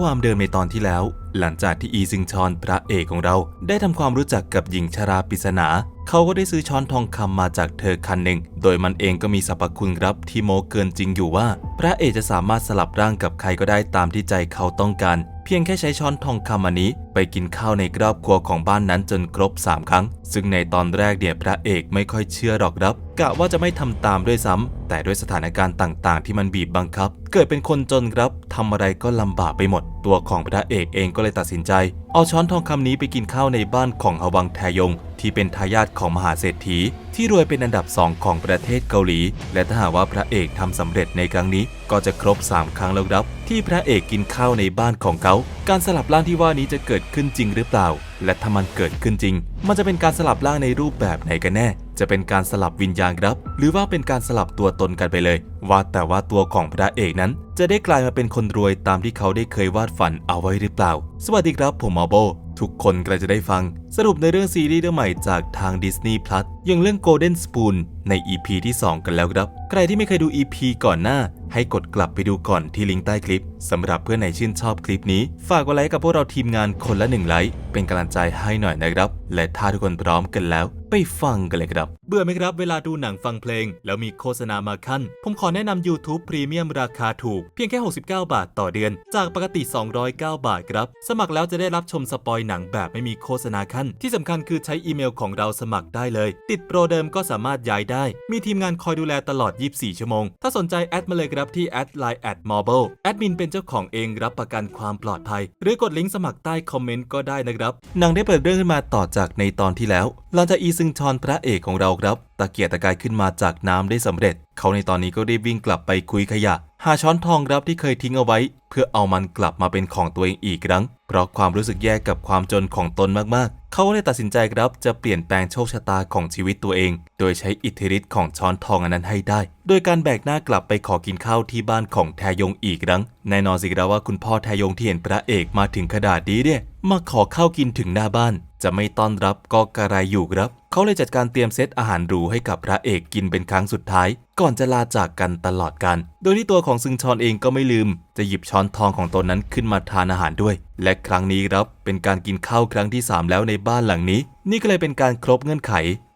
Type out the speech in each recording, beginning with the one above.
ความเดิมในตอนที่แล้ว หลังจากที่อีซิงชอนพระเอกของเรา ได้ทำความรู้จักกับหญิงชราปริศนา เขาก็ได้ซื้อช้อนทองคำมาจากเธอคันหนึ่ง โดยมันเองก็มีสรรพคุณครับที่โมเกินจริงอยู่ว่า พระเอกจะสามารถสลับร่างกับใครก็ได้ตามที่ใจเขาต้องการ พียงแค่ใช้ช้อนทองคำอันนี้ ไปกินข้าวในครอบครัวของบ้านนั้นจนครบ 3 ครั้ง ซึ่งในตอนแรกเนี่ยพระเอกไม่ค่อยเชื่อหรอกครับกะว่าจะไม่ทำตามด้วยซ้ำแต่ด้วยสถานการณ์ต่างๆ ที่มันบีบบังคับ เกิดเป็นคนจนครับทำอะไรก็ลำบากไปหมด ตัวของพระเอกเองก็เลยตัดสินใจ เอาช้อนทองคำนี้ไปกินข้าวในบ้านของฮวังแทยง ที่เป็นทายาทของมหาเศรษฐี ที่รวยเป็นอันดับสองของประเทศเกาหลี และถ้าหากว่าพระเอกทำสำเร็จในครั้งนี้ ก็จะครบ 3 ครั้งแล้วครับ ที่พระเอกกินข้าวในบ้านของเขา การสลับร่างที่ว่านี้จะเกิดขึ้นจริงหรือเปล่า และถ้ามันเกิดขึ้นจริง มันจะเป็นการสลับร่างในรูปแบบไหนกันแน่ จะเป็นการสลับวิญญาณครับ หรือว่าเป็นการสลับตัวตนกันไปเลย ว่าแต่ว่าตัวของพระเอกนั้น จะได้กลายมาเป็นคนรวยตามที่เขาได้เคยวาดฝันเอาไว้หรือเปล่า สวัสดีครับผมมอโบทุกคนก็จะได้ฟัง สรุปในเรื่องซีรีส์เรื่องใหม่จากทาง Disney Plus อย่างเรื่อง Golden Spoon ใน EP ที่ 2 กันแล้วครับ ใครที่ไม่เคยดู EP ก่อนหน้า ให้กดกลับไปดูก่อนที่ลิงก์ใต้คลิป สำหรับเพื่อนไหนชื่นชอบคลิปนี้ ฝากกดไลค์กับพวกเราทีมงานคนละหนึ่งไลค์เป็นกำลังใจให้หน่อยนะครับ และถ้าทุกคนพร้อมกันแล้ว ไปฟังกันเลยครับ เบื่อไหมครับเวลาดูหนังฟังเพลง แล้วมีโฆษณามาขั้น ผมขอแนะนำ YouTube Premium ราคาถูก เพียงแค่ 69 บาทต่อเดือน จากปกติ 209 บาทครับ สมัครแล้วจะได้รับชมสปอยหนังแบบไม่มีโฆษณาขั้น ที่สำคัญคือใช้อีเมลของเราสมัครได้เลย ติดโปรเดิมก็สามารถย้ายได้ มีทีมงานคอยดูแลตลอด 24 ชั่วโมง ถ้าสนใจแอดมาเลยครับที่แอดไลน์แอดมอบลแอดมินเป็นเจ้าของเองรับประกันความปลอดภัย หรือกดลิงก์สมัครใต้คอมเมนต์ก็ได้นะครับหนังได้เปิดเรื่องขึ้นมาต่อจากในตอนที่แล้ว หลังจากอีซึงชอนพระเอกของเราครับ ตะเกียกตะกายขึ้นมาจากน้ำได้สำเร็จ เขาในตอนนี้ก็รีบวิ่งกลับไปคุยขยะ หาช้อนทองรับที่เคยทิ้งเอาไว้ เพื่อเอามันกลับมาเป็นของตัวเองอีกครั้ง เพราะความรู้สึกแย่กับความจนของตนมากๆ เขาเลยตัดสินใจครับจะเปลี่ยนแปลงโชคชะตาของชีวิตตัวเอง โดยใช้อิทธิฤทธิ์ของช้อนทองอันนั้นให้ได้ โดยการแบกหน้ากลับไปขอกินข้าวที่บ้านของแทยงอีกครั้งแน่นอนสิครับว่าคุณพ่อแทยงที่เห็นพระเอกมาถึงขนาดนี้เนี่ย มาขอข้าวกินถึงหน้าบ้าน จะไม่ต้อนรับก็กระไรอยู่ครับ เขาเลยจัดการเตรียมเซตอาหารหรูให้กับพระเอกกินเป็นครั้งสุดท้าย ก่อนจะลาจากกันตลอดกัน โดยที่ตัวของซึงชอนเองก็ไม่ลืม จะหยิบช้อนทองของตนนั้นขึ้นมาทานอาหารด้วย และครั้งนี้ครับเป็นการกินข้าวครั้งที่ 3 แล้วในบ้านหลังนี้นี่ก็เลยเป็นการครบเงื่อนไข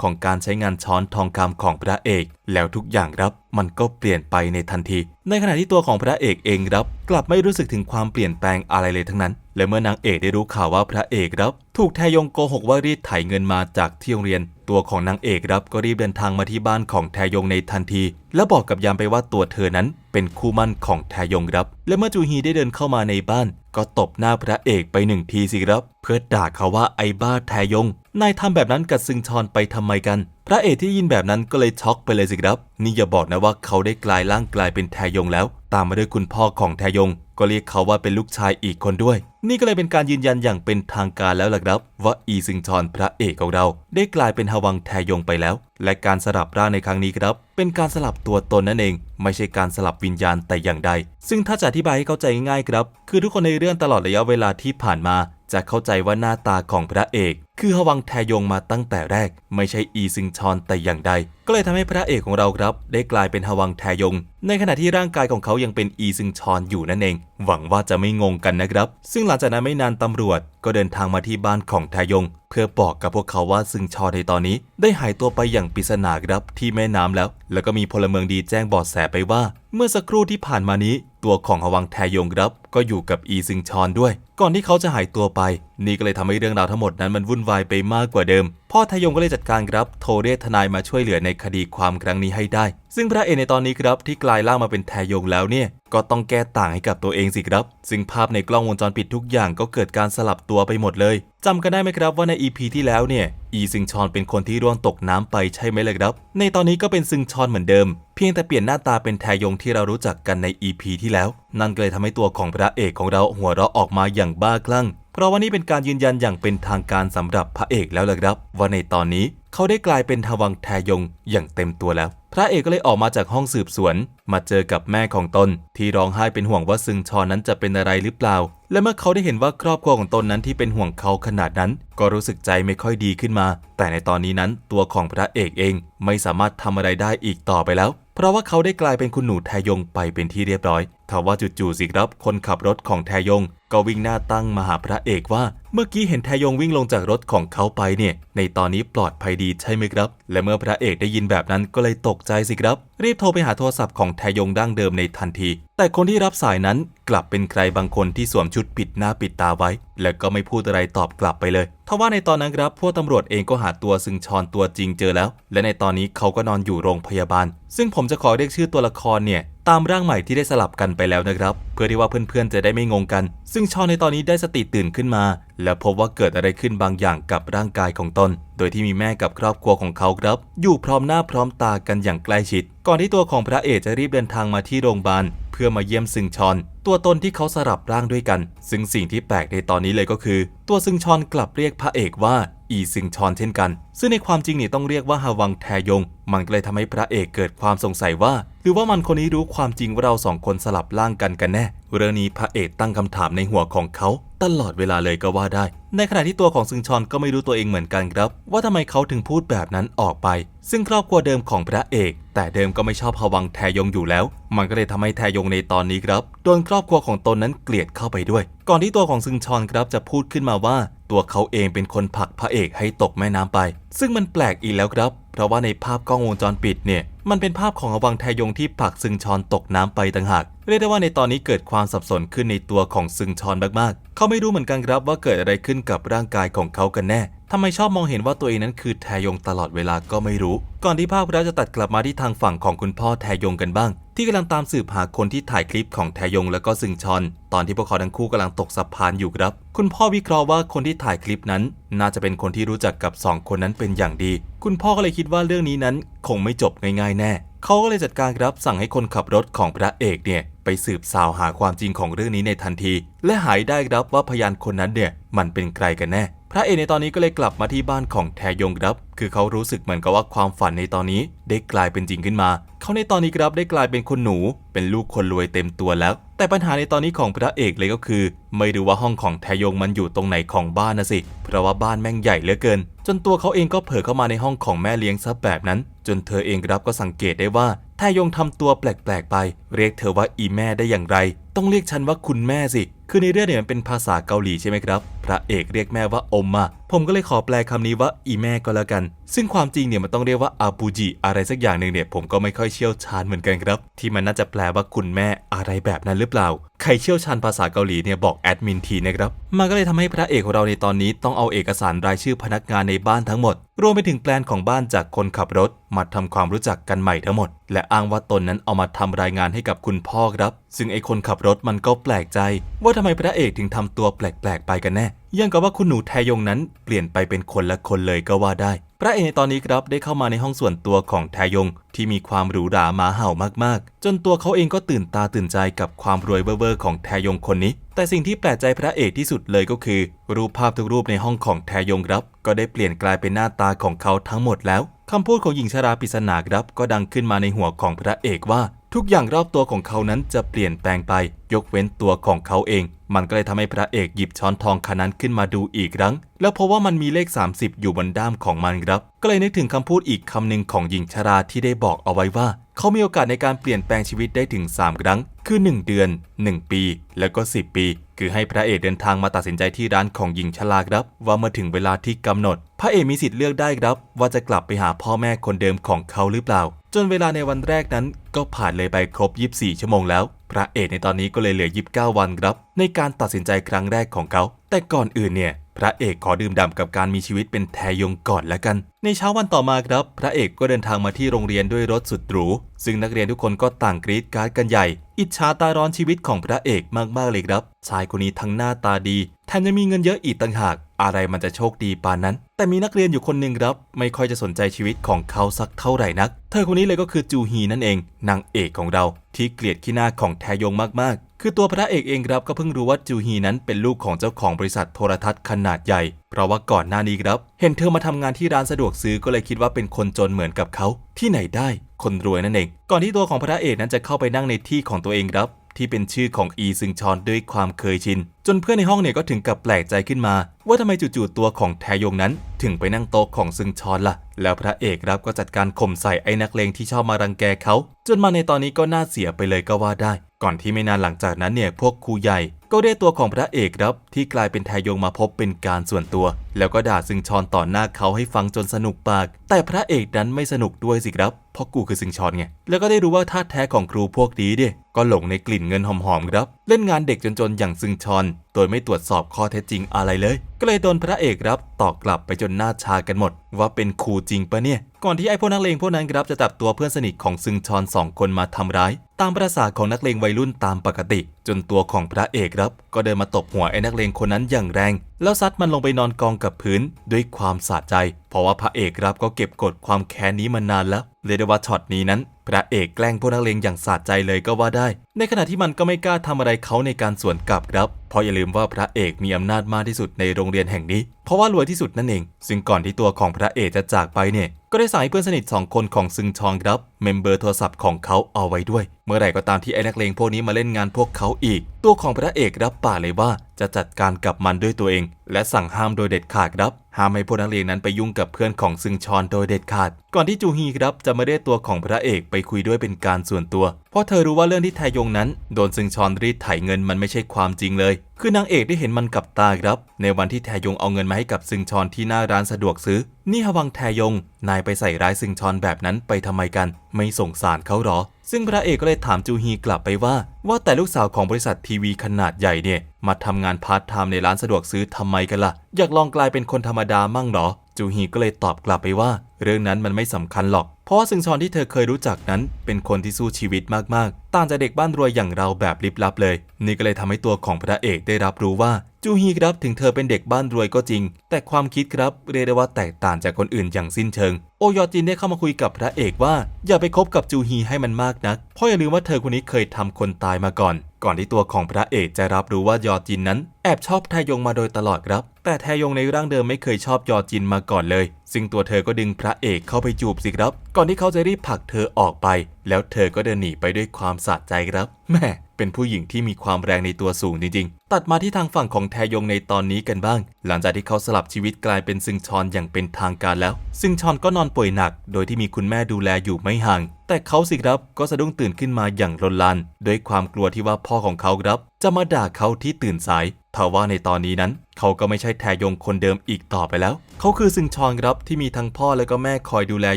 ของการใช้งานช้อนทองคำของพระเอก แล้วทุกอย่างครับมันก็เปลี่ยนไปในทันที ในขณะที่ตัวของพระเอกเองครับ กลับไม่รู้สึกถึงความเปลี่ยนแปลงอะไรเลยทั้งนั้น และเมื่อนางเอกได้รู้ข่าวว่าพระเอกครับถูกแทยงโกหกว่ารีดไถเงินมาจากที่โรงเรียน ตัวของนางเอกครับก็รีบเดินทางมาที่บ้านของแทยงในทันที และบอกกับยามไปว่าตัวเธอนั้นเป็นคู่มั่นของแทยงครับ และเมื่อจูฮีได้เดินเข้ามาในบ้าน ก็ตบหน้าพระเอกไปหนึ่งทีสิครับ เพื่อด่าเขาว่าไอ้บ้าแทยง นายทำแบบนั้นกับซึงชอนไปทำไมกัน พระเอกที่ยินแบบนั้นก็เลยช็อกไปเลยสิครับ นี่อย่าบอกนะว่าเขาได้กลายร่างกลายเป็นแทยงแล้ว ตามมาด้วยคุณพ่อของแทยง ก็เรียกเขาว่าเป็นลูกชายอีกคนด้วย นี่ก็เลยเป็นการยืนยันอย่างเป็นทางการแล้วล่ะครับ ว่าอีซึงชอนพระเอกของเรา ได้กลายเป็นฮวังแทยงไปแล้ว และการสลับร่างในครั้งนี้ครับ เป็นการสลับตัวตนนั่นเอง ไม่ใช่การสลับวิญญาณแต่อย่างใด ซึ่งถ้าจะอธิบายให้เข้าใจง่ายๆครับ คือทุกคนในเรื่องตลอดระยะเวลาที่ผ่านมา จะเข้าใจว่าหน้าตาของพระเอก คือฮวังแทยงมาตั้งแต่แรก ไม่ใช่อีซึงชอนแต่อย่างใด ก็เลยทำให้พระเอกของเราครับ ได้กลายเป็นฮวังแทยง ในขณะที่ร่างกายของเขายังเป็นอีซึงชอนอยู่นั่นเอง หวังว่าจะไม่งงกันนะครับ ซึ่งหลังจากนั้นไม่นานตำรวจ ก็เดินทางมาที่บ้านของแทยง เพื่อบอกกับพวกเขาว่าซึงชอนในตอนนี้ ได้หายตัวไปอย่างปริศนาครับที่แม่น้ำแล้ว แล้วก็มีพลเมืองดีแจ้งเบาะแสไปว่า เมื่อสักครู่ที่ผ่านมานี้ ตัวของฮวังแทยงครับ ก็อยู่กับอีซึงชอนด้วย ก่อนที่เขาจะหายตัวไป นี่ก็เลยทำให้เรื่องราวทั้งหมดนั้นมันวุ่นวายไปมากกว่าเดิม พ่อทยงก็เลยจัดการครับ โทรเรียกทนายมาช่วยเหลือในคดีความครั้งนี้ให้ได้ ซึ่งพระเอกในตอนนี้ครับที่กลายร่างมาเป็นแทยงแล้วเนี่ย ก็ต้องแก้ต่างให้กับตัวเองสิครับ ซึ่งภาพในกล้องวงจรปิดทุกอย่างก็เกิดการสลับตัวไปหมดเลยจำกันได้ไหมครับว่าใน EP ที่แล้วเนี่ย อีซึงชอนเป็นคนที่ร่วงตกน้ำไปใช่ไหมเลยครับ ในตอนนี้ก็เป็นซึงชอนเหมือนเดิม เพียงแต่เปลี่ยนหน้าตาเป็นแทยงที่เรารู้จักกันใน EP ที่แล้ว นั่นก็เลยทำให้ตัวของพระเอกของเราหัวเราะออกมาอย่างบ้าคลั่ง เพราะว่านี่เป็นการยืนยันอย่างเป็นทางการสำหรับพระเอกแล้วล่ะครับ ว่าในตอนนี้เขาได้กลายเป็นทวังแทยงอย่างเต็มตัวแล้ว พระเอกก็เลยออกมาจากห้องสืบสวน มาเจอกับแม่ของตน ที่ร้องไห้เป็นห่วงว่าซึงชอนนั้นจะเป็นอะไรหรือเปล่า และเมื่อเขาได้เห็นว่าครอบครัวของตนนั้นที่เป็นห่วงเขาขนาดนั้น ก็รู้สึกใจไม่ค่อยดีขึ้นมา แต่ในตอนนี้นั้นตัวของพระเอกเองไม่สามารถทำอะไรได้อีกต่อไปแล้ว เพราะว่าเขาได้กลายเป็นคุณหนูแทยงไปเป็นที่เรียบร้อย ทว่าจู่ๆสิครับ คนขับรถของแทยง ก็วิ่งหน้าตั้งมาหาพระเอกว่า เมื่อกี้เห็นแทยงวิ่งลงจากรถของเขาไปเนี่ย ในตอนนี้ปลอดภัยดีใช่ไหมครับ และเมื่อพระเอกได้ยินแบบนั้นก็เลยตกใจสิครับ รีบโทรไปหาโทรศัพท์ของแทยงดั้งเดิมในทันที แต่คนที่รับสายนั้นกลับเป็นใครบางคนที่สวมชุดปิดหน้าปิดตาไว้ และก็ไม่พูดอะไรตอบกลับไปเลยทว่าในตอนนั้นครับพวกตำรวจเองก็หาตัวซึงชอนตัวจริงเจอแล้ว และในตอนนี้เขาก็นอนอยู่โรงพยาบาล ซึ่งผมจะขอเรียกชื่อตัวละครเนี่ย ตามร่างใหม่ที่ได้สลับกันไปแล้วนะครับ เพื่อที่ว่าเพื่อนๆจะได้ไม่งงกัน ซึ่งชอนในตอนนี้ได้สติตื่นขึ้นมา และพบว่าเกิดอะไรขึ้นบางอย่างกับร่างกายของตน โดยที่มีแม่กับครอบครัวของเขาครับ อยู่พร้อมหน้าพร้อมตากันอย่างใกล้ชิด ก่อนที่ตัวของพระเอกจะรีบเดินทางมาที่โรงพยาบาลเพื่อมาเยี่ยมซึงชอน ตัวตนที่เขาสลับร่างด้วยกัน ซึ่งสิ่งที่แปลกในตอนนี้เลยก็คือ ตัวซึงชอนกลับเรียกพระเอกว่าอีซึงชอนเช่นกัน ซึ่งในความจริงนี่ต้องเรียกว่าฮาวังแทยง มันก็เลยทำให้พระเอกเกิดความสงสัยว่า หรือว่ามันคนนี้รู้ความจริงว่าเราสองคนสลับร่างกันกันแน่ เรื่องนี้พระเอกตั้งคำถามในหัวของเขาตลอดเวลาเลยก็ว่าได้ ในขณะที่ตัวของซึงชอนก็ไม่รู้ตัวเองเหมือนกันครับ ว่าทำไมเขาถึงพูดแบบนั้นออกไป ซึ่งครอบครัวเดิมของพระเอก แต่เดิมก็ไม่ชอบฮวังแทยงอยู่แล้ว มันก็เลยทำให้แทยงในตอนนี้ครับโดนครอบครัวของตนนั้นเกลียดเข้าไปด้วย ก่อนที่ตัวของซึงชอนครับจะพูดขึ้นมาว่า ตัวเขาเองเป็นคนผลักพระเอกให้ตกแม่น้ำไป ซึ่งมันแปลกอีกแล้วครับ เพราะว่าในภาพกล้องวงจรปิดเนี่ยมันเป็นภาพของอวังแทยงที่ผลักซึงชอนตกน้ำไปต่างหากเรียกได้ว่าในตอนนี้เกิดความสับสนขึ้นในตัวของซึงชอนมากๆ เขาไม่รู้เหมือนกันครับว่าเกิดอะไรขึ้นกับร่างกายของเขากันแน่ ทำไมชอบมองเห็นว่าตัวเองนั้นคือแทยงตลอดเวลาก็ไม่รู้ ก่อนที่ภาพเราจะตัดกลับมาที่ทางฝั่งของคุณพ่อแทยงกันบ้าง ที่กำลังตามสืบหาคนที่ถ่ายคลิปของแทยงและก็ซึงชอน ตอนที่พวกเขาทั้งคู่กำลังตกสะพานอยู่ครับ คุณพ่อวิเคราะห์ว่าคนที่ถ่ายคลิปนั้น น่าจะเป็นคนที่รู้จักกับสองคนนั้นเป็นอย่างดี คุณพ่อก็เลยคิดว่าเรื่องนี้นั้น คงไม่จบง่ายๆ แน่เขาก็เลยจัดการครับสั่งให้คนขับรถของพระเอกเนี่ยไปสืบสาวหาความจริงของเรื่องนี้ในทันที และหายได้ครับว่าพยานคนนั้นเนี่ยมันเป็นใครกันแน่ พระเอกในตอนนี้ก็เลยกลับมาที่บ้านของแทยงครับ คือเขารู้สึกเหมือนกับว่าความฝันในตอนนี้ได้กลายเป็นจริงขึ้นมา เขาในตอนนี้ครับได้กลายเป็นคนหนู เป็นลูกคนรวยเต็มตัวแล้ว แต่ปัญหาในตอนนี้ของพระเอกเลยก็คือ ไม่รู้ว่าห้องของแทยงมันอยู่ตรงไหนของบ้านนะสิ เพราะว่าบ้านแม่งใหญ่เหลือเกิน จนตัวเขาเองก็เผลอเข้ามาในห้องของแม่เลี้ยงซะแบบนั้น จนเธอเองครับก็สังเกตได้ว่าแทยงทำตัวแปลกๆไป เรียกเธอว่าอีแม่ได้อย่างไร ต้องเรียกฉันว่าคุณแม่สิ คือในเรื่องเนี่ยมันเป็นภาษาเกาหลีใช่ไหมครับ พระเอกเรียกแม่ว่าอมมา ผมก็เลยขอแปลคำนี้ว่าอีแม่ก็แล้วกัน ซึ่งความจริงเนี่ยมันต้องเรียกว่าอาบูจิอะไรสักอย่างหนึ่งเนี่ยผมก็ไม่ค่อยเชี่ยวชาญเหมือนกันครับ ที่มันน่าจะแปลว่าคุณแม่อะไรแบบนั้นหรือเปล่า ใครเชี่ยวชาญภาษาเกาหลีเนี่ยบอกแอดมินทีนะครับมันก็เลยทำให้พระเอกของเราในตอนนี้ต้องเอาเอกสารรายชื่อพนักงานในบ้านทั้งหมด รวมไปถึงแปลนของบ้านจากคนขับรถ มาทำความรู้จักกันใหม่ทั้งหมด และอ้างว่าตนนั้นเอามาทำรายงานให้กับคุณพ่อครับ ซึ่งไอคนขับรถมันก็แปลกใจ ว่าทำไมพระเอกถึงทำตัวแปลกๆไปกันแน่ ยังกับว่าคุณหนูแทยงนั้นเปลี่ยนไปเป็นคนละคนเลยก็ว่าได้ พระเอกในตอนนี้ครับได้เข้ามาในห้องส่วนตัวของแทยง ที่มีความหรูหรามาเห่ามากๆ จนตัวเขาเองก็ตื่นตาตื่นใจกับความรวยเว่อร์ๆของแทยงคนนี้ แต่สิ่งที่แปลกใจพระเอกที่สุดเลยก็คือ รูปภาพทุกรูปในห้องของแทยงครับ ก็ได้เปลี่ยนกลายเป็นหน้าตาของเขาทั้งหมดแล้ว คำพูดของหญิงชราปริศนาครับก็ดังขึ้นมาในหัวของพระเอกว่า ทุกอย่างรอบตัวของเขานั้นจะเปลี่ยนแปลงไป ยกเว้นตัวของเขาเอง มันก็เลยทำให้พระเอกหยิบช้อนทองคันนั้นขึ้นมาดูอีกครั้ง แล้วพบว่ามันมีเลข 30 อยู่บนด้ามของมันครับ ก็เลยนึกถึงคำพูดอีกคำหนึ่งของหญิงชราที่ได้บอกเอาไว้ว่าเขามีโอกาสในการเปลี่ยนแปลงชีวิตได้ถึง 3 ครั้ง คือ 1 เดือน 1 ปี แล้วก็ 10 ปี คือให้พระเอกเดินทางมาตัดสินใจที่ร้านของหญิงชราครับ ว่าเมื่อถึงเวลาที่กำหนด พระเอกมีสิทธิ์เลือกได้ครับ ว่าจะกลับไปหาพ่อแม่คนเดิมของเขาหรือเปล่า จนเวลาในวันแรกนั้น ก็ผ่านเลยไปครบ 24 ชั่วโมงแล้ว พระเอกในตอนนี้ก็เลยเหลือ 29 วันครับ ในการตัดสินใจครั้งแรกของเขา แต่ก่อนอื่นเนี่ย พระเอกขอดื่มด่ำกับการมีชีวิตเป็นแทยงก่อนละกัน ในเช้าวันต่อมาครับ พระเอกก็เดินทางมาที่โรงเรียนด้วยรถสุดหรู ซึ่งนักเรียนทุกคนก็ต่างกรี๊ดกราร์ดกันใหญ่ อิจฉาตาร้อนชีวิตของพระเอกมากๆเลยครับ ชายคนนี้ทั้งหน้าตาดีแถมยังมีเงินเยอะอีกต่างหาก อะไรมันจะโชคดีปานนั้น แต่มีนักเรียนอยู่คนหนึ่งครับ ไม่ค่อยจะสนใจชีวิตของเขาสักเท่าไหร่นัก เธอคนนี้เลยก็คือจูฮีนั่นเองนางเอกของเราที่เกลียดขี้หน้าของแทยงมากๆ คือตัวพระเอกเองครับก็เพิ่งรู้ว่าจูฮีนั้นเป็นลูกของเจ้าของบริษัทโทรทัศน์ขนาดใหญ่ เพราะว่าก่อนหน้านี้ครับ เห็นเธอมาทำงานที่ร้านสะดวกซื้อก็เลยคิดว่าเป็นคนจนเหมือนกับเขา ที่ไหนได้ คนรวยนั่นเอง ก่อนที่ตัวของพระเอกนั้นจะเข้าไปนั่งในที่ของตัวเองครับ ที่เป็นชื่อของอีซึงชอนด้วยความเคยชินจนเพื่อนในห้องเนี่ยก็ถึงกับแปลกใจขึ้นมา ว่าทำไมจู่ๆตัวของแทยงนั้น ถึงไปนั่งโต๊ะของซึงชอนล่ะ แล้วพระเอกรับก็จัดการข่มใส่ไอ้นักเลงที่ชอบมารังแกเขา จนมาในตอนนี้ก็น่าเสียไปเลยก็ว่าได้ ก่อนที่ไม่นานหลังจากนั้นเนี่ยพวกครูใหญ่ ก็เรียกตัวของพระเอกรับ ที่กลายเป็นแทยงมาพบเป็นการส่วนตัว แล้วก็ด่าซึงชอนต่อหน้าเขาให้ฟังจนสนุกปาก แต่พระเอกนั้นไม่สนุกด้วยสิครับเพราะกูคือซึงชอนไงแล้วก็ได้รู้ว่าท่าแท้ของครูพวกนี้เนี่ยก็หลงในกลิ่นเงินหอมๆครับ เล่นงานเด็กจนๆอย่างซึงชอน โดยไม่ตรวจสอบข้อเท็จจริงอะไรเลย ก็เลยโดนพระเอกครับตอบกลับไปจนหน้าชากันหมด ว่าเป็นครูจริงปะเนี่ย ก่อนที่ไอ้พวกนักเลงพวกนั้นครับจะจับตัวเพื่อนสนิทของซึงชอนสองคนมาทำร้าย ตามประสาของนักเลงวัยรุ่นตามปกติ จนตัวของพระเอกครับก็เดินมาตบหัวไอ้นักเลงคนนั้นอย่างแรง แล้วซัดมันลงไปนอนกองกับพื้นด้วยความสะใจ เพราะว่าพระเอกครับก็เก็บกดความแค้นนี้มานานแล้วเรียได้ว่าช็อตนี้นั้น พระเอกแกล้งพวกนักเลงอย่างสะใจเลยก็ว่าได้ ในขณะที่มันก็ไม่กล้าทำอะไรเขาในการสวนกลับครับ เพราะอย่าลืมว่าพระเอกมีอำนาจมากที่สุดในโรงเรียนแห่งนี้ เพราะว่ารวยที่สุดนั่นเอง ซึ่งก่อนที่ตัวของพระเอกจะจากไปเนี่ย ก็ได้สั่งให้เพื่อนสนิทสองคนของซึงชองครับ เมมเบอร์โทรศัพท์ของเขาเอาไว้ด้วย มื่อไหร่ก็ตามที่ไอ้นักเลงพวกนี้มาเล่นงานพวกเขาอีก ตัวของพระเอกรับปากเลยว่าจะจัดการกับมันด้วยตัวเอง และสั่งห้ามโดยเด็ดขาดครับห้ามให้พวกนักเลงนั้นไปยุ่งกับเพื่อนของซึงชอนโดยเด็ดขาด ก่อนที่จูฮีครับจะมาเรียกตัวของพระเอกไปคุยด้วยเป็นการส่วนตัว เพราะเธอรู้ว่าเรื่องที่แทยงนั้น โดนซึงชอนรีดไถเงินมันไม่ใช่ความจริงเลย คือนางเอกได้เห็นมันกับตาครับ ในวันที่แทยงเอาเงินมาให้กับซึงชอนที่หน้าร้านสะดวกซื้อ นี่ฮวังแทยง นายไปใส่ร้ายซึงชอนแบบนั้นไปทำไมกัน ไม่สงสารเขาหรอ ซึ่งพระเอกก็เลยถามจูฮีกลับไปว่า ว่าแต่ลูกสาวของบริษัททีวีขนาดใหญ่เนี่ย มาทำงานพาร์ทไทม์ในร้านสะดวกซื้อทำไมกันล่ะ อยากลองกลายเป็นคนธรรมดามั่งหรอ จูฮีก็เลยตอบกลับไปว่า เรื่องนั้นมันไม่สำคัญหรอก เพราะว่าซึงชอนที่เธอเคยรู้จักนั้น เป็นคนที่สู้ชีวิตมากๆ ต่างจากเด็กบ้านรวยอย่างเราแบบลิบลับเลย นี่ก็เลยทำให้ตัวของพระเอกได้รับรู้ว่า จูฮีครับถึงเธอเป็นเด็กบ้านรวยก็จริง แต่ความคิดครับเรียกได้ว่าแตกต่างจากคนอื่นอย่างสิ้นเชิง โอยอจินได้เข้ามาคุยกับพระเอกว่า อย่าไปคบกับจูฮีให้มันมากนัก เพราะอย่าลืมว่าเธอคนนี้เคยทำคนตายมาก่อน ก่อนที่ตัวของพระเอกจะรับรู้ว่ายอจินนั้น แอบชอบแทยงมาโดยตลอดครับ แต่แทยงในร่างเดิมไม่เคยชอบยอจินมาก่อนเลย ซึ่งตัวเธอก็ดึงพระเอกเข้าไปจูบสิครับ ก่อนที่เขาจะรีบผลักเธอออกไป แล้วเธอก็เดินหนีไปด้วยความสะใจครับแม่ เป็นผู้หญิงที่มีความแรงในตัวสูงจริงๆ ตัดมาที่ทางฝั่งของแทยงในตอนนี้กันบ้าง หลังจากที่เขาสลับชีวิตกลายเป็นซึงชอนอย่างเป็นทางการแล้ว ซึงชอนก็นอนป่วยหนัก โดยที่มีคุณแม่ดูแลอยู่ไม่ห่าง แต่เขาสิครับก็สะดุ้งตื่นขึ้นมาอย่างรนลานด้วยความกลัวที่ว่าพ่อของเขาครับ จะมาด่าเขาที่ตื่นสายทว่าในตอนนี้นั้นเขาก็ไม่ใช่แทยงคนเดิมอีกต่อไปแล้ว เขาคือซึงชอนครับที่มีทั้งพ่อและก็แม่คอยดูแล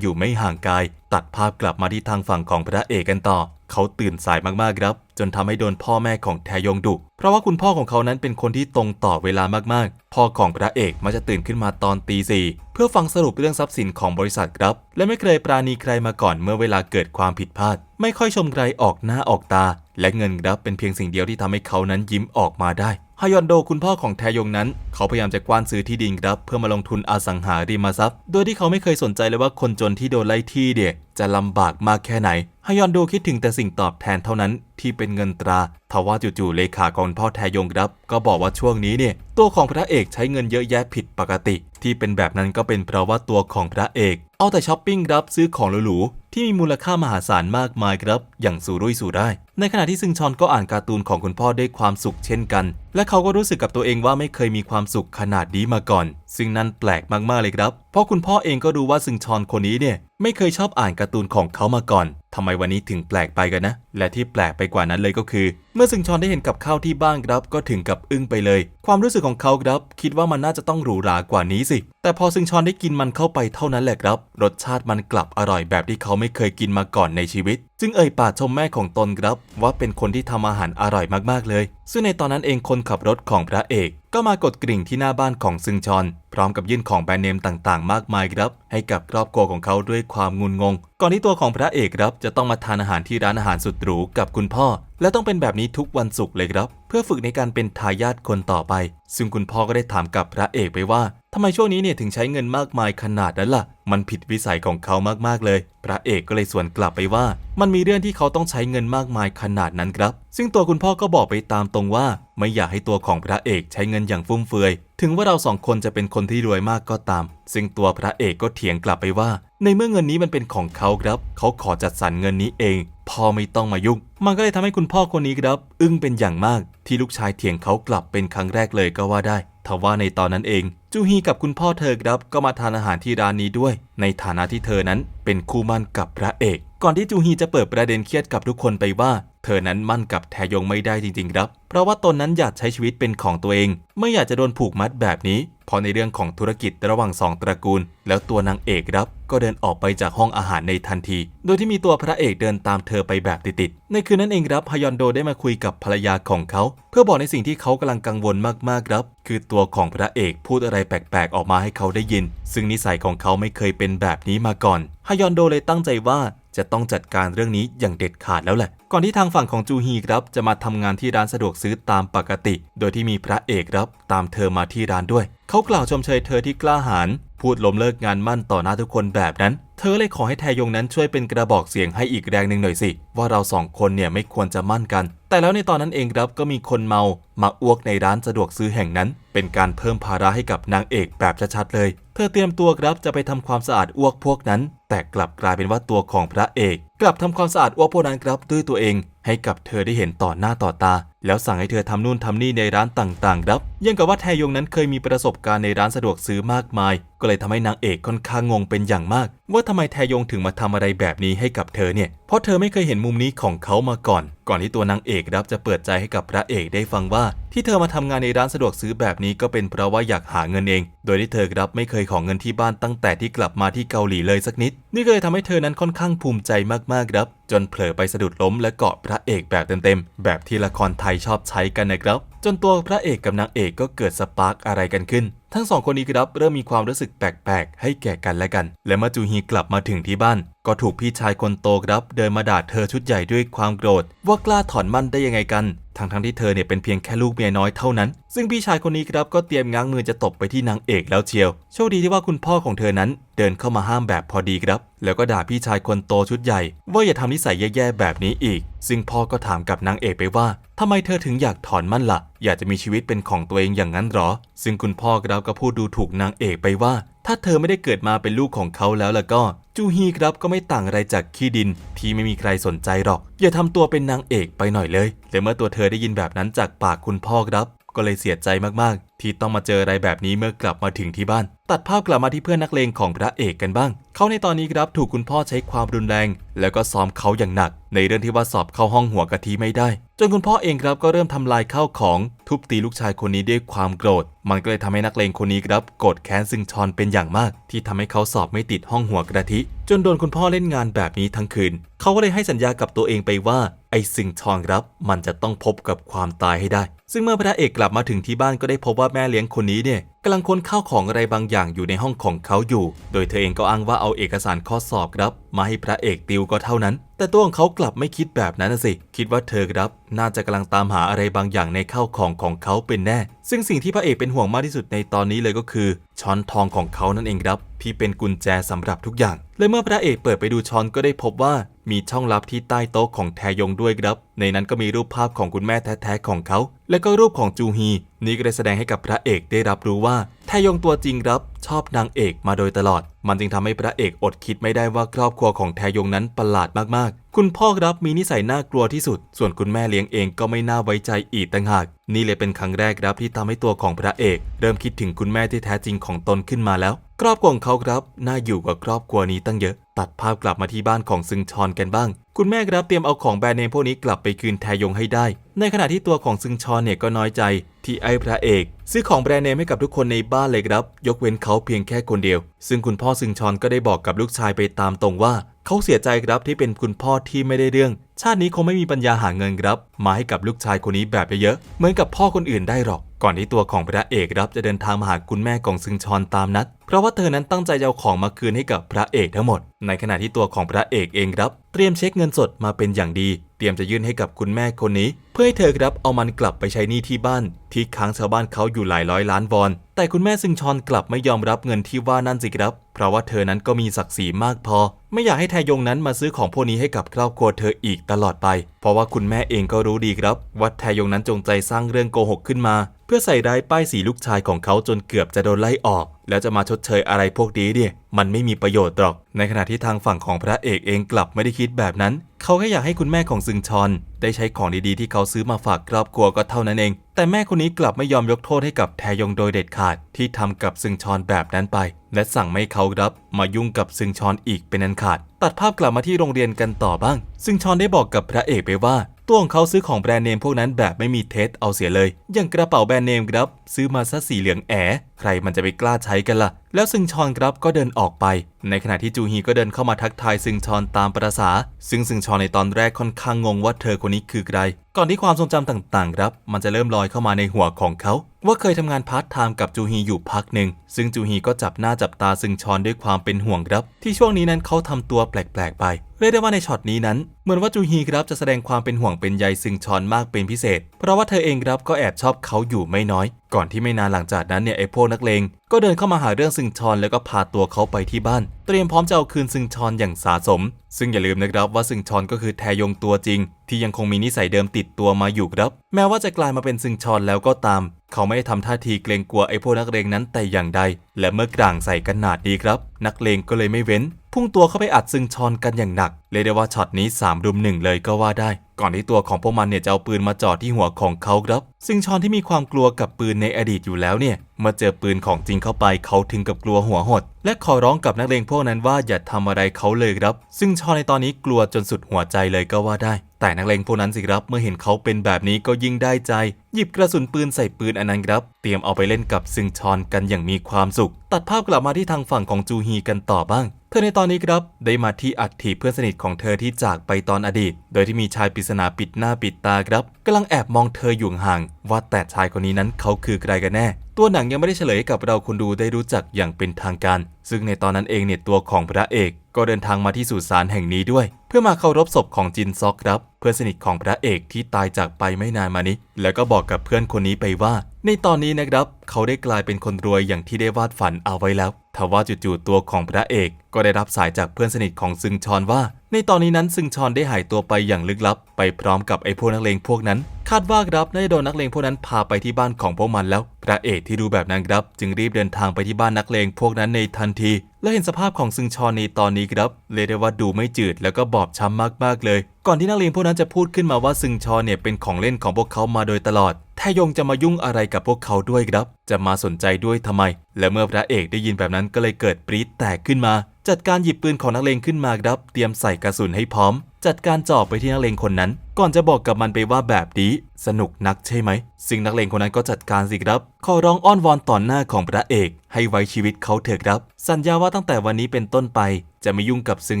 อยู่ไม่ห่างกาย ตัดภาพกลับมาที่ทางฝั่งของพระเอกกันต่อ เขาตื่นสายมากๆครับ จนทำให้โดนพ่อแม่ของแทยงดุเพราะว่าคุณพ่อของเขานั้นเป็นคนที่ตรงต่อเวลามากๆ พ่อของพระเอกมักจะตื่นขึ้นมาตอนตีสี่เพื่อฟังสรุปเรื่องทรัพย์สินของบริษัทครับ และไม่เคยปราณีใครมาก่อนเมื่อเวลาเกิดความผิดพลาด ไม่ค่อยชมใครออกหน้าออกตา และเงินครับเป็นเพียงสิ่งเดียวที่ทำให้เขานั้นยิ้มออกมาได้ฮายอนโดคุณพ่อของแทยงนั้นเขาพยายามจะกว้านซื้อที่ดินครับ เพื่อมาลงทุนอสังหาริมทรัพย์ โดยที่เขาไม่เคยสนใจเลยว่าคนจนที่โดนไล่ที่เดียจะลำบากมากแค่ไหนฮยอนดูคิดถึงแต่สิ่งตอบแทนเท่านั้นที่เป็นเงินตราทว่าจู่ๆเลขาของพ่อแทยงครับ ก็บอกว่าช่วงนี้เนี่ย ตัวของพระเอกใช้เงินเยอะแยะผิดปกติ ที่เป็นแบบนั้นก็เป็นเพราะว่าตัวของพระเอก เอาแต่ช้อปปิ้งครับซื้อของหรูๆที่มีมูลค่ามหาศาลมากมายครับ อย่างสุรุ่ยสุร่ายในขณะที่ซึงชอนก็อ่านการ์ตูนของคุณพ่อได้ความสุขเช่นกัน และเขาก็รู้สึกกับตัวเองว่าไม่เคยมีความสุขขนาดนี้มาก่อน ซึ่งนั่นแปลกมากๆเลยครับ เพราะคุณพ่อเองก็รู้ว่าซึงชอนคนนี้เนี่ย ไม่เคยชอบอ่านการ์ตูนของเขามาก่อนทำไมวันนี้ถึงแปลกไปกันนะ และที่แปลกไปกว่านั้นเลยก็คือ เมื่อซึงชอนได้เห็นกับข้าวที่บ้านครับก็ถึงกับอึ้งไปเลย ความรู้สึกของเขาครับ คิดว่ามันน่าจะต้องหรูหรากว่านี้สิ แต่พอซึงชอนได้กินมันเข้าไปเท่านั้นแหละครับ รสชาติมันกลับอร่อยแบบที่เขาไม่เคยกินมาก่อนในชีวิต จึงเอ่ยปากชมแม่ของตนครับ ว่าเป็นคนที่ทำอาหารอร่อยมากๆเลย ซึ่งในตอนนั้นเองคนขับรถของพระเอก ก็มากดกริ่งที่หน้าบ้านของซึงชอน พร้อมกับยื่นของแบรนด์เนมต่างๆ มากมายครับ ให้กับครอบครัวของเขาด้วยความงุนงง ก่อนที่ตัวของพระเอกครับจะต้องมาทานอาหารที่ร้านอาหารสุดหรูกับคุณพ่อ และต้องเป็นแบบนี้ทุกวันศุกร์เลยครับ เพื่อฝึกในการเป็นทายาทคนต่อไป ซึ่งคุณพ่อก็ได้ถามกับพระเอกไปว่าทำไมช่วงนี้เนี่ยถึงใช้เงินมากมายขนาดนั้นล่ะ มันผิดวิสัยของเขามากๆเลย พระเอกก็เลยสวนกลับไปว่า มันมีเรื่องที่เขาต้องใช้เงินมากมายขนาดนั้นครับ ซึ่งตัวคุณพ่อก็บอกไปตามตรงว่า ไม่อยากให้ตัวของพระเอกใช้เงินอย่างฟุ่มเฟือย ถึงว่าเราสองคนจะเป็นคนที่รวยมากก็ตาม ซึ่งตัวพระเอกก็เถียงกลับไปว่า ในเมื่อเงินนี้มันเป็นของเขาครับ เขาขอจัดสรรเงินนี้เอง พ่อไม่ต้องมายุ่ง มันก็เลยทำให้คุณพ่อคนนี้ครับ อึ้งเป็นอย่างมาก ที่ลูกชายเถียงเขากลับเป็นครั้งแรกเลยก็ว่าได้ทว่าในตอนนั้นเอง จูฮีกับคุณพ่อเธอครับ ก็มาทานอาหารที่ร้านนี้ด้วย ในฐานะที่เธอนั้นเป็นคู่มั่นกับพระเอก ก่อนที่จูฮีจะเปิดประเด็นเครียดกับทุกคนไปว่า เธอนั้นมั่นกับแทยงไม่ได้จริงๆครับ เพราะว่าตนนั้นอยากใช้ชีวิตเป็นของตัวเอง ไม่อยากจะโดนผูกมัดแบบนี้เพราะในเรื่องของธุรกิจระหว่างสองตระกูล แล้วตัวนางเอกครับ ก็เดินออกไปจากห้องอาหารในทันที โดยที่มีตัวพระเอกเดินตามเธอไปแบบติดๆในคืนนั้นเองครับฮยอนโดได้มาคุยกับภรรยาของเขา เพื่อบอกในสิ่งที่เขากำลังกังวลมากๆครับ คือตัวของพระเอกพูดอะไรแปลกๆออกมาให้เขาได้ยิน ซึ่งนิสัยของเขาไม่เคยเป็นแบบนี้มาก่อนฮยอนโดเลยตั้งใจว่าจะต้องจัดการเรื่องนี้อย่างเด็ดขาดแล้วแหละ ก่อนที่ทางฝั่งของจูฮีครับจะมาทำงานที่ร้านสะดวกซื้อตามปกติ โดยที่มีพระเอกรับตามเธอมาที่ร้านด้วย เขากล่าวชมเชยเธอที่กล้าหาญพูดล้มเลิกงานมั่นต่อหน้าทุกคนแบบนั้น เธอเลยขอให้แทยงนั้นช่วยเป็นกระบอกเสียงให้อีกแรงหนึ่งหน่อยสิ ว่าเราสองคนเนี่ยไม่ควรจะมั่นกัน แต่แล้วในตอนนั้นเองครับก็มีคนเมามาอ้วกในร้านสะดวกซื้อแห่งนั้น เป็นการเพิ่มภาระให้กับนางเอกแบบชัดๆเลย เธอเตรียมตัวครับจะไปทำความสะอาดอ้วกพวกนั้น แต่กลับกลายเป็นว่าตัวของพระเอก กลับทำความสะอาดอ้วกพวกนั้นครับด้วยตัวเองให้กับเธอได้เห็นต่อหน้าต่อตา แล้วสั่งให้เธอทำนู่นทำนี่ในร้านต่างๆครับยังกับว่าแทยงนั้นเคยมีประสบการณ์ในร้านสะดวกซื้อมากมาย ก็เลยทำให้นางเอกค่อนข้างงงเป็นอย่างมาก ว่าทำไมแทยงถึงมาทำอะไรแบบนี้ให้กับเธอเนี่ย เพราะเธอไม่เคยเห็นมุมนี้ของเขามาก่อน ก่อนที่ตัวนางเอกรับจะเปิดใจให้กับพระเอกได้ฟังว่า ที่เธอมาทำงานในร้านสะดวกซื้อแบบนี้ก็เป็นเพราะว่าอยากหาเงินเอง โดยที่เธอรับไม่เคยของเงินที่บ้านตั้งแต่ที่กลับมาที่เกาหลีเลยสักนิด นี่ก็เลยทำให้เธอนั้นค่อนข้างภูมิใจมากๆครับ จนเผลอไปสะดุดล้มและเกาะพระเอกแบบเต็มๆ แบบที่ละครไทยชอบใช้กันนะครับ จนตัวพระเอกกับนางเอกก็เกิดสปาร์กอะไรกันขึ้น ทั้งสองคนนี้ครับเริ่มมีความรู้สึกแปลกๆ ให้แก่กันและกัน และมาจูฮีกลับมาถึงที่บ้านก็ถูกพี่ชายคนโตครับเดินมาด่าเธอชุดใหญ่ด้วยความโกรธ ว่ากล้าถอนมั่นได้ยังไงกัน ทั้งทั้งๆที่เธอเนี่ยเป็นเพียงแค่ลูกเมียน้อยเท่านั้น ซึ่งพี่ชายคนนี้ครับก็เตรียมง้างมือจะตบไปที่นางเอกแล้วเชียว โชคดีที่ว่าคุณพ่อของเธอนั้นเดินเข้ามาห้ามแบบพอดีครับ แล้วก็ด่าพี่ชายคนโตชุดใหญ่ ว่าอย่าทำนิสัยแย่ๆแบบนี้อีก ซึ่งพ่อก็ถามกับนางเอกไปว่าทำไมเธอถึงอยากถอนมั่นละ่ะ อยากจะมีชีวิตเป็นของตัวเองอย่างนั้นหรอ ซึ่งคุณพ่อครับก็พูดดูถูกนางเอกไปว่า ถ้าเธอไม่ได้เกิดมาเป็นลูกของเขาแล้วล่ะก็ จูฮีครับก็ไม่ต่างอะไรจากขี้ดินที่ไม่มีใครสนใจหรอก อย่าทำตัวเป็นนางเอกไปหน่อยเลยและเมื่อตัวเธอได้ยินแบบนั้นจากปากคุณพ่อครับ ก็เลยเสียใจมาก ที่ต้องมาเจออะไรแบบนี้เมื่อกลับมาถึงที่บ้าน ตัดภาพกลับมาที่เพื่อนนักเลงของพระเอกกันบ้าง เขาในตอนนี้ครับถูกคุณพ่อใช้ความรุนแรง แล้วก็ซ้อมเขาอย่างหนัก ในเรื่องที่ว่าสอบเข้าห้องหัวกะทิไม่ได้ จนคุณพ่อเองครับก็เริ่มทำลายข้าวของ ทุบตีลูกชายคนนี้ด้วยความโกรธ มันก็เลยทำให้นักเลงคนนี้ครับโกรธแค้นซึงชอนเป็นอย่างมาก ที่ทำให้เขาสอบไม่ติดห้องหัวกะทิ จนโดนคุณพ่อเล่นงานแบบนี้ทั้งคืน เขาก็เลยให้สัญญากับตัวเองไปว่า ไอ้ซึงชอนครับ มันจะต้องพบกับความตายให้ได้ ซึ่งเมื่อพระเอกกลับมาถึงที่บ้านก็ได้พบว่าแม่เลี้ยงคนนี้เนี่ยกำลังค้นข้าวของอะไรบางอย่างอยู่ในห้องของเขาอยู่ โดยเธอเองก็อ้างว่าเอาเอกสารข้อสอบครับ มาให้พระเอกติวก็เท่านั้น แต่ตัวของเขากลับไม่คิดแบบนั้นนะสิ คิดว่าเธอครับ น่าจะกำลังตามหาอะไรบางอย่างในข้าวของของเขาเป็นแน่ ซึ่งสิ่งที่พระเอกเป็นห่วงมากที่สุดในตอนนี้เลยก็คือ ช้อนทองของเขานั่นเองครับ ที่เป็นกุญแจสำหรับทุกอย่าง และเมื่อพระเอกเปิดไปดูช้อนก็ได้พบว่ามีช่องลับที่ใต้โต๊ะของแทยงด้วยครับ ในนั้นก็มีรูปภาพของคุณแม่แท้ๆของเขา และก็รูปของจูฮี นี่ก็ได้แสดงให้กับพระเอกได้รับรู้ว่าแทยงตัวจริงครับชอบนางเอกมาโดยตลอด มันจึงทำให้พระเอกอดคิดไม่ได้ว่าครอบครัวของแทยงนั้นประหลาดมากๆ คุณพ่อครับมีนิสัยน่ากลัวที่สุด ส่วนคุณแม่เลี้ยงเองก็ไม่น่าไว้ใจอีกต่างหาก นี่เลยเป็นครั้งแรกครับที่ทำให้ตัวของพระเอก เริ่มคิดถึงคุณแม่ที่แท้จริงของตนขึ้นมาแล้ว ครอบครัวของเขาครับน่าอยู่กว่าครอบครัวนี้ตั้งเยอะ ตัดภาพกลับมาที่บ้านของซึงชอนกันบ้าง คุณแม่ครับเตรียมเอาของแบรนด์เนมพวกนี้กลับไปคืนแทยงให้ได้ ในขณะที่ตัวของซึงชอนเนี่ยก็น้อยใจ ที่ไอ้พระเอก ซื้อของแบรนด์เนมให้กับทุกคนในบ้านเลยครับ ยกเว้นเขาเพียงแค่คนเดียว ซึ่งคุณพ่อซึงชอนก็ได้บอกกับลูกชายไปตามตรงว่า เขาเสียใจครับที่เป็นคุณพ่อที่ไม่ได้เรื่อง ชาตินี้คงไม่มีปัญญาหาเงินครับ มาให้กับลูกชายคนนี้แบบเยอะๆเหมือนกับพ่อคนอื่นได้หรอก ก่อนที่ตัวของพระเอกครับจะเดินทางมาหาคุณแม่ของซึงชอนตามนัด เพราะว่าเธอนั้นตั้งใจเอาของมาคืนให้กับพระเอกทั้งหมด ในขณะที่ตัวของพระเอกเองครับ เตรียมเช็คเงินสดมาเป็นอย่างดี เตรียมจะยื่นให้กับคุณแม่คนนี้ เพื่อให้เธอครับเอามันกลับไปใช้หนี้ที่บ้าน ที่ค้างชาวบ้านเขาอยู่หลายร้อยล้านวอน แต่คุณแม่ซึงชอนกลับไม่ยอมรับเงินที่ว่านั่นสิครับ เพราะว่าเธอนั้นก็มีศักดิ์ศรีมากพอ ไม่อยากให้แทยงนั้นมาซื้อของพวกนี้ให้กับครอบครัวเธออีกตลอดไป เพราะว่าคุณแม่เองก็รู้ดีครับว่าแทยงนั้นจงใจสร้างเรื่องโกหกขึ้นมา พื่อใส่ร้ายป้ายสีลูกชายของเขาจนเกือบจะโดนไล่ออก แล้วจะมาชดเชยอะไรพวกนี้เนี่ยมันไม่มีประโยชน์หรอก ในขณะที่ทางฝั่งของพระเอกเองกลับไม่ได้คิดแบบนั้น เขาแค่อยากให้คุณแม่ของซึงชอน ได้ใช้ของดีๆที่เขาซื้อมาฝากครอบครัวก็เท่านั้นเอง แต่แม่คนนี้กลับไม่ยอมยกโทษให้กับแทยงโดยเด็ดขาดที่ทำกับซึงชอนแบบนั้นไป และสั่งไม่เขารับมายุ่งกับซึงชอนอีกเป็นอันขาด ตัดภาพกลับมาที่โรงเรียนกันต่อบ้าง ซึงชอนได้บอกกับพระเอกไปว่า ตัวของเขาซื้อของแบรนด์เนมพวกนั้นแบบไม่มีเทสเอาเสียเลย อย่างกระเป๋าแบรนด์เนมครับ ซื้อมาซะสีเหลืองแอใครมันจะไปกล้าใช้กันล่ะ แล้วซึงชอนครับก็เดินออกไป ในขณะที่จูฮีก็เดินเข้ามาทักทายซึงชอนตามประษา ซึ่งซึงชอนในตอนแรกค่อนข้างงงว่าเธอคนนี้คือใคร ก่อนที่ความทรงจำต่างๆ ครับ มันจะเริ่มลอยเข้ามาในหัวของเขา ว่าเคยทำงานพาร์ทไทม์กับจูฮีอยู่พักหนึ่ง ซึ่งจูฮีก็จับหน้าจับตาซึงชอนด้วยความเป็นห่วงครับ ที่ช่วงนี้นั้นเขาทำตัวแปลกๆไป เรียกได้ว่าในช็อตนี้นั้น เหมือนว่าจูฮีครับจะแสดงความเป็นห่วงเป็นใยซึงชอนมากเป็นพิเศษ เพราะว่าเธอเองครับก็แอบชอบเขาอยู่ไม่น้อย ก่อนที่ไม่นานหลังจากนั้นเนี่ยไอ้พวกนักเลงก็เดินเข้ามาหาเรื่องซึงชอนแล้วก็พาตัวเขาไปที่บ้าน เตรียมพร้อมจะเอาคืนซึงชอนอย่างสาสม ซึ่งอย่าลืมนะครับว่าซึงชอนก็คือแทยงตัวจริง ที่ยังคงมีนิสัยเดิมติดตัวมาอยู่ครับ แม้ว่าจะกลายมาเป็นซึงชอนแล้วก็ตาม เขาไม่ได้ทำท่าทีเกรงกลัวไอ้พวกนักเลงนั้นแต่อย่างใด และเมื่อกลางใส่กันหนาดนี้ครับ นักเลงก็เลยไม่เว้น พุ่งตัวเข้าไปอัดซึงชอนกันอย่างหนักเรียกได้ว่าช็อตนี้3รุมหนึ่งเลยก็ว่าได้ ก่อนที่ตัวของพวกมันเนี่ยจะเอาปืนมาจ่อที่หัวของเขาครับ ซึ่งชอนที่มีความกลัวกับปืนในอดีตอยู่แล้วเนี่ยมื่อเจอปืนของจริงเข้าไปเขาถึงกับกลัวหัวหด และขอร้องกับนักเลงพวกนั้นว่าอย่าทำอะไรเขาเลยครับ ซึ่งชอนในตอนนี้กลัวจนสุดหัวใจเลยก็ว่าได้ แต่นักเลงพวกนั้นสิครับเมื่อเห็นเขาเป็นแบบนี้ก็ยิ่งได้ใจ หยิบกระสุนปืนใส่ปืนอันนั้นครับ เตรียมเอาไปเล่นกับซึงชอนกันอย่างมีความสุข ตัดภาพกลับมาที่ทางฝั่งของจูฮีกันต่อบ้าง เธอในตอนนี้ครับได้มาที่อัฐิเพื่อนสนิทของเธอที่จากไปตอนอดีต โดยที่มีชายปริศนาปิดหน้าปิดตาครับกำลังแอบมองเธออยู่ห่าง ว่าแต่ชายคนนี้นั้นเขาคือใครกันแน่ ตัวหนังยังไม่ได้เฉลยให้กับเราคนดูได้รู้จักอย่างเป็นทางการ ซึ่งในตอนนั้นเองเนี่ยตัวของพระเอก ก็เดินทางมาที่สุสานแห่งนี้ด้วย เพื่อมาเคารพศพของจินซอกครับ เพื่อนสนิทของพระเอกที่ตายจากไปไม่นานมานี้ แล้วก็บอกกับเพื่อนคนนี้ไปว่า ในตอนนี้นะครับ เขาได้กลายเป็นคนรวยอย่างที่ได้วาดฝันเอาไว้แล้วทว่าจู่ๆตัวของพระเอกก็ได้รับสายจากเพื่อนสนิทของซึงชอนว่า ในตอนนี้นั้นซึงชอนได้หายตัวไปอย่างลึกลับ ไปพร้อมกับไอ้พวกนักเลงพวกนั้น คาดว่าครับได้โดนนักเลงพวกนั้นพาไปที่บ้านของพวกมันแล้ว พระเอกที่รู้แบบนั้นครับจึงรีบเดินทางไปที่บ้านนักเลงพวกนั้นในทันที และเห็นสภาพของซึงชอนในตอนนี้ครับเรียกได้ว่าดูไม่จืดแล้วก็บอบช้ำมากๆเลย ก่อนที่นักเลงพวกนั้นจะพูดขึ้นมาว่าซึงชอนเนี่ยเป็นของเล่นของพวกเขามาโดยตลอดแทยงจะมายุ่งอะไรกับพวกเขาด้วยครับ จะมาสนใจด้วยทำไม และเมื่อพระเอกได้ยินแบบนั้นก็เลยเกิดปรี๊ดแตกขึ้นมา จัดการหยิบปืนของนักเลงขึ้นมาครับ เตรียมใส่กระสุนให้พร้อม จัดการจ่อไปที่นักเลงคนนั้น ก่อนจะบอกกับมันไปว่าแบบนี้สนุกนักใช่ไหมซึ่งนักเลงคนนั้นก็จัดการสิครับขอร้องอ้อนวอนต่อหน้าของพระเอก ให้ไว้ชีวิตเขาเถอะครับ สัญญาว่าตั้งแต่วันนี้เป็นต้นไป จะไม่ยุ่งกับซึง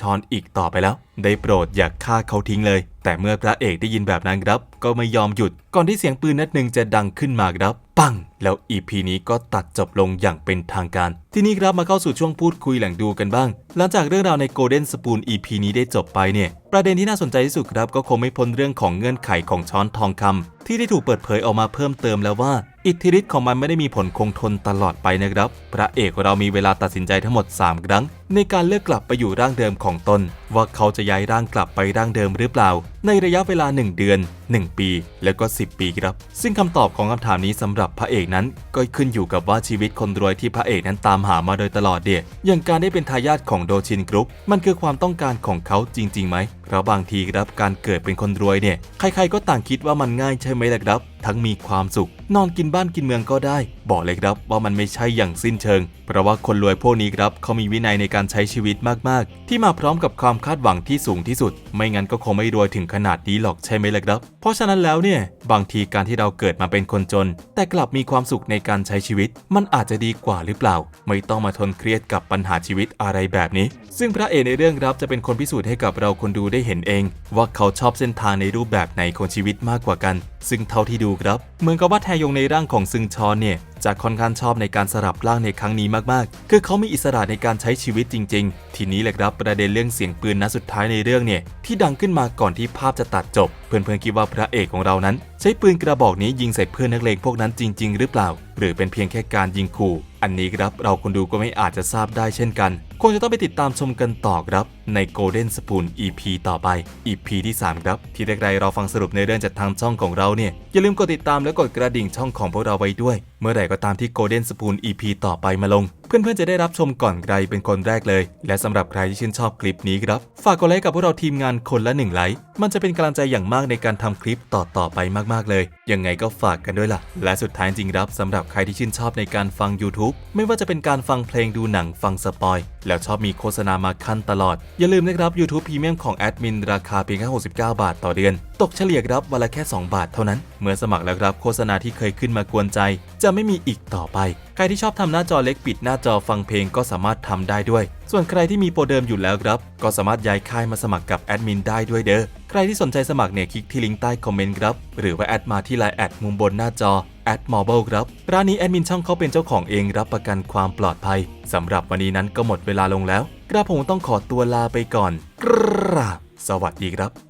ชอนอีกต่อไปแล้ว ได้โปรดอย่าฆ่าเขาทิ้งเลย แต่เมื่อพระเอกได้ยินแบบนั้นครับ ก็ไม่ยอมหยุด ก่อนที่เสียงปืนนัดหนึ่งจะดังขึ้นมาครับ ปัง แล้วอีพีนี้ก็ตัดจบลงอย่างเป็นทางการ ทีนี้ครับมาเข้าสู่ช่วงพูดคุยแหล่งดูกันบ้าง หลังจากเรื่องราวใน Golden Spoon EP นี้ได้จบไปเนี่ย ประเด็นที่น่าสนใจที่สุดครับ ก็คงไม่พ้นเรื่องของเงื่อนไขของช้อนทองคำที่ได้ถูกเปิดเผยออกมาเพิ่มเติมแล้วว่าอิทธิฤทธิ์ของมันไม่ได้มีผลคงทนตลอดไปนะครับ พระเอกเรามีเวลาตัดสินใจทั้งหมด 3 ครั้ง ในการเลือกกลับไปอยู่ร่างเดิมของตน ว่าเขาจะย้ายร่างกลับไปร่างเดิมหรือเปล่า ในระยะเวลา 1 เดือน 1 ปี แล้วก็ 10 ปีครับ ซึ่งคำตอบของคำถามนี้สำหรับพระเอกนั้น ก็ขึ้นอยู่กับว่าชีวิตคนรวยที่พระเอกนั้นตามหามาโดยตลอดเดียอย่างการได้เป็นทายาทของโดชินกรุ๊ปมันคือความต้องการของเขาจริงๆไหมเพราะบางทีครับการเกิดเป็นคนรวยเนี่ยใครๆก็ต่างคิดว่ามันง่ายใช่ไหมล่ะครับ ทั้งมีความสุข นอนกินบ้านกินเมืองก็ได้ บอกเลยครับว่ามันไม่ใช่อย่างสิ้นเชิง เพราะว่าคนรวยพวกนี้ครับเขามีวินัยในการการใช้ชีวิตมากๆ ที่มาพร้อมกับความคาดหวังที่สูงที่สุด ไม่งั้นก็คงไม่รวยถึงขนาดนี้หรอกใช่ไหมล่ะครับ เพราะฉะนั้นแล้วเนี่ยบางทีการที่เราเกิดมาเป็นคนจน แต่กลับมีความสุขในการใช้ชีวิต มันอาจจะดีกว่าหรือเปล่า ไม่ต้องมาทนเครียดกับปัญหาชีวิตอะไรแบบนี้ ซึ่งพระเอกในเรื่องรับจะเป็นคนพิสูจน์ให้กับเราคนดูได้เห็นเอง ว่าเขาชอบเส้นทางในรูปแบบไหนของชีวิตมากกว่ากัน ซึ่งเท่าที่ดูครับ เหมือนกับว่าแทยงในร่างของซึงชอนเนี่ย จะค่อนข้างชอบในการสลับร่างในครั้งนี้มากๆ คือเขามีอิสระในการใช้ชีวิตจริง ๆ ทีนี้แหละครับประเด็นเรื่องเสียงปืนนัดสุดท้ายในเรื่องเนี่ยที่ดังขึ้นมาก่อนที่ภาพจะตัดจบ เพื่อนๆคิดว่าพระเอกของเรานั้น ใช้ปืนกระบอกนี้ยิงใส่เพื่อนนักเลงพวกนั้นจริง ๆ หรือเปล่า หรือเป็นเพียงแค่การยิงขู่ อันนี้ครับเราคนดูก็ไม่อาจจะทราบได้เช่นกัน คงจะต้องไปติดตามชมกันต่อครับ ใน Golden Spoon EP ต่อไป EP ที่ 3 ครับ ที่ใดๆเราฟังสรุปในเรื่องจากทางช่องของเราเนี่ย อย่าลืมกดติดตามและกดกระดิ่งช่องของพวกเราไว้ด้วย เมื่อไหร่ก็ตามที่ Golden Spoon EP ต่อไปมาลง เพื่อนๆจะได้รับชมก่อนใครเป็นคนแรกเลย และสำหรับใครที่ชื่นชอบคลิปนี้ครับ ฝากกดไลค์กับพวกเราทีมงานคนละหนึ่งไลค์มันจะเป็นกำลังใจอย่างมากในการทำคลิปต่อๆไปมากๆเลย ยังไงก็ฝากกันด้วยล่ะ และสุดท้ายจริงครับสำหรับใครที่ชื่นชอบในการฟัง YouTube ไม่ว่าจะเป็นการฟังเพลงดูหนังฟังสปอยแล้วชอบมีโฆษณามาขั้นตลอด อย่าลืมนะครับ YouTube Premium ของแอดมินราคาเพียงแค่ 69 บาทต่อเดือน ตกเฉลี่ยครับวันละแค่ 2 บาทเท่านั้น เมื่อสมัครแล้วครับโฆษณาที่เคยขึ้นมากวนใจ จะไม่มีอีกต่อไป ใครที่ชอบทำหน้าจอเล็กปิดหน้าจอฟังเพลงก็สามารถทำได้ด้วย ส่วนใครที่มีโปรเดิมอยู่แล้วครับ ก็สามารถย้ายค่ายมาสมัครกับแอดมินได้ด้วยเด้อใครที่สนใจสมัครเนี่ยคลิกที่ลิงก์ใต้คอมเมนต์ครับหรือว่าแอดมาที่ไลน์แอดมุมบนหน้าจอแอดมอ b ครับร้านนี้แอดมินช่องเขาเป็นเจ้าของเองรับประกันความปลอดภัยสำหรับวันนี้นั้นก็หมดเวลาลงแล้ว กระผมต้องขอตัวลาไปก่อนกราบสวัสดีครับ